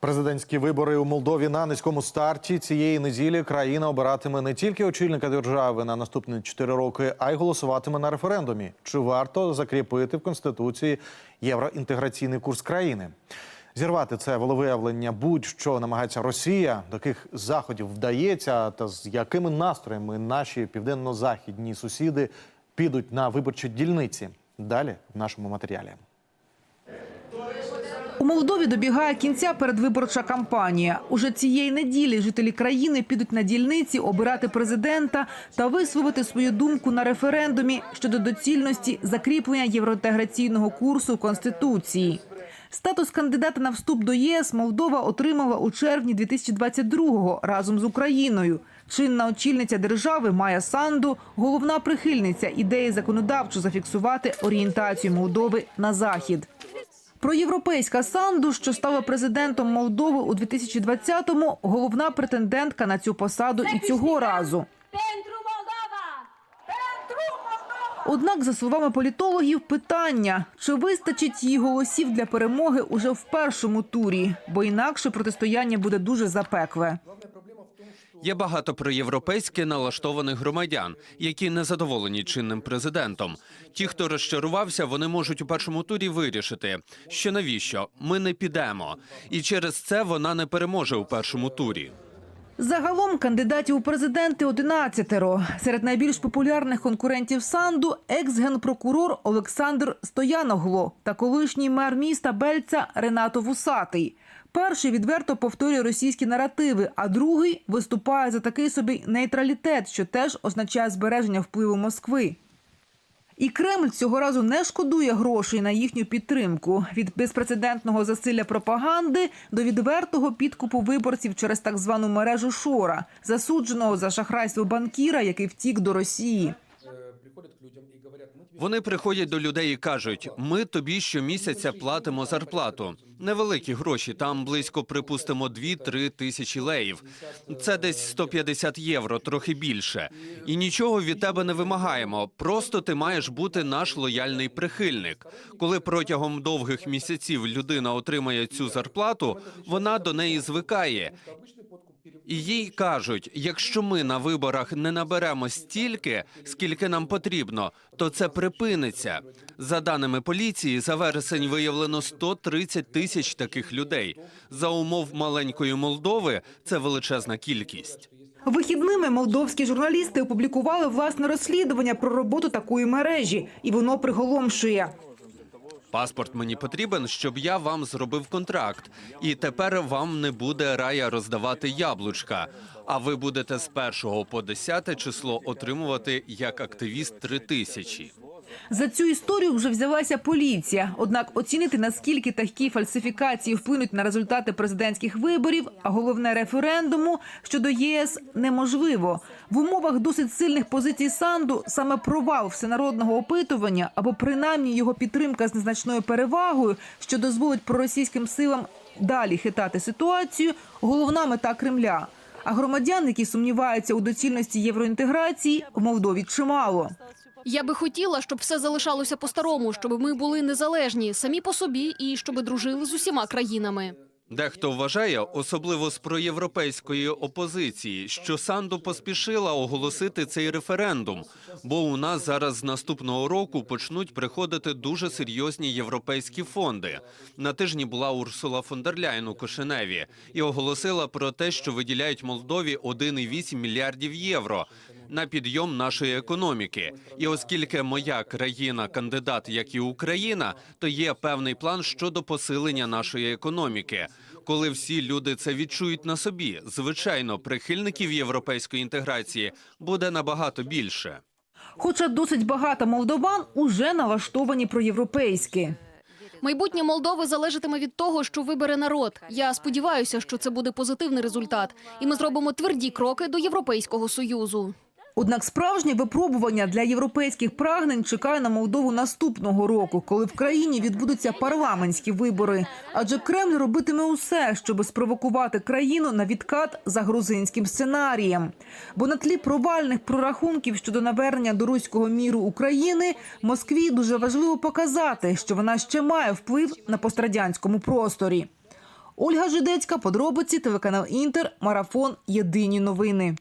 Президентські вибори у Молдові на низькому старті цієї неділі країна обиратиме не тільки очільника держави на наступні 4 роки, а й голосуватиме на референдумі. Чи варто закріпити в конституції євроінтеграційний курс країни? Зірвати це волевиявлення будь-що намагається Росія, до яких заходів вдається, та з якими настроями наші південно-західні сусіди підуть на виборчі дільниці. Далі в нашому матеріалі. У Молдові добігає кінця передвиборча кампанія. Уже цієї неділі жителі країни підуть на дільниці обирати президента та висловити свою думку на референдумі щодо доцільності закріплення євроінтеграційного курсу конституції. Статус кандидата на вступ до ЄС Молдова отримала у червні 2022-го разом з Україною. Чинна очільниця держави Майя Санду головна прихильниця ідеї законодавчо зафіксувати орієнтацію Молдови на захід. Проєвропейська Санду, що стала президентом Молдови у 2020-му, головна претендентка на цю посаду і цього разу. Однак, за словами політологів, питання чи вистачить її голосів для перемоги уже в першому турі, бо інакше протистояння буде дуже запекле. Є багато проєвропейськи налаштованих громадян, які не задоволені чинним президентом. Ті, хто розчарувався, вони можуть у першому турі вирішити, що навіщо ми не підемо, і через це вона не переможе у першому турі. Загалом кандидатів у президенти 11-ро. Серед найбільш популярних конкурентів Санду екс-генпрокурор Олександр Стояногло та колишній мер міста Бельця Ренато Вусатий. Перший відверто повторює російські наративи, а другий виступає за такий собі нейтралітет, що теж означає збереження впливу Москви. І Кремль цього разу не шкодує грошей на їхню підтримку від безпрецедентного засилля пропаганди до відвертого підкупу виборців через так звану мережу Шора, засудженого за шахрайство банкіра, який втік до Росії. Вони приходять до людей і кажуть: ми тобі щомісяця платимо зарплату. Невеликі гроші, там близько, припустимо, 2-3 тисячі леїв. Це десь 150 євро, трохи більше. І нічого від тебе не вимагаємо. Просто ти маєш бути наш лояльний прихильник. Коли протягом довгих місяців людина отримає цю зарплату, вона до неї звикає. І їй кажуть: якщо ми на виборах не наберемо стільки, скільки нам потрібно, то це припиниться. За даними поліції, за вересень виявлено 130 тисяч таких людей. За умов маленької Молдови це величезна кількість. Вихідними молдовські журналісти опублікували власне розслідування про роботу такої мережі, і воно приголомшує. Паспорт мені потрібен, щоб я вам зробив контракт, і тепер вам не буде рая роздавати яблучка. А ви будете з 1 по 10 число отримувати як активіст 3 тисячі. За цю історію вже взялася поліція. Однак оцінити наскільки такі фальсифікації вплинуть на результати президентських виборів, а головне референдуму щодо ЄС неможливо. В умовах досить сильних позицій Санду саме провал всенародного опитування або принаймні його підтримка з незначною перевагою, що дозволить проросійським силам далі хитати ситуацію. Головна мета Кремля. А громадян, які сумніваються у доцільності євроінтеграції, в Молдові чимало. Я би хотіла, щоб все залишалося по-старому, щоб ми були незалежні самі по собі і щоб дружили з усіма країнами. Дехто вважає, особливо з проєвропейської опозиції, що Санду поспішила оголосити цей референдум, бо у нас зараз з наступного року почнуть приходити дуже серйозні європейські фонди. На тижні була Урсула фон дер Ляйн у Кишиневі і оголосила про те, що виділяють Молдові 1,8 мільярдів євро. На підйом нашої економіки, і оскільки моя країна кандидат, як і Україна, то є певний план щодо посилення нашої економіки. Коли всі люди це відчують на собі, звичайно, прихильників європейської інтеграції буде набагато більше. Хоча досить багато молдован уже налаштовані проєвропейськи. Майбутнє Молдови залежатиме від того, що вибере народ. Я сподіваюся, що це буде позитивний результат, і ми зробимо тверді кроки до Європейського союзу. Однак справжнє випробування для європейських прагнень чекає на Молдову наступного року, коли в країні відбудуться парламентські вибори. Адже Кремль робитиме усе, щоб спровокувати країну на відкат за грузинським сценарієм. Бо на тлі провальних прорахунків щодо навернення до руського міру України Москві дуже важливо показати, що вона ще має вплив на пострадянському просторі. Ольга Жидецька, подробиці, телеканал Інтер, марафон. Єдині новини.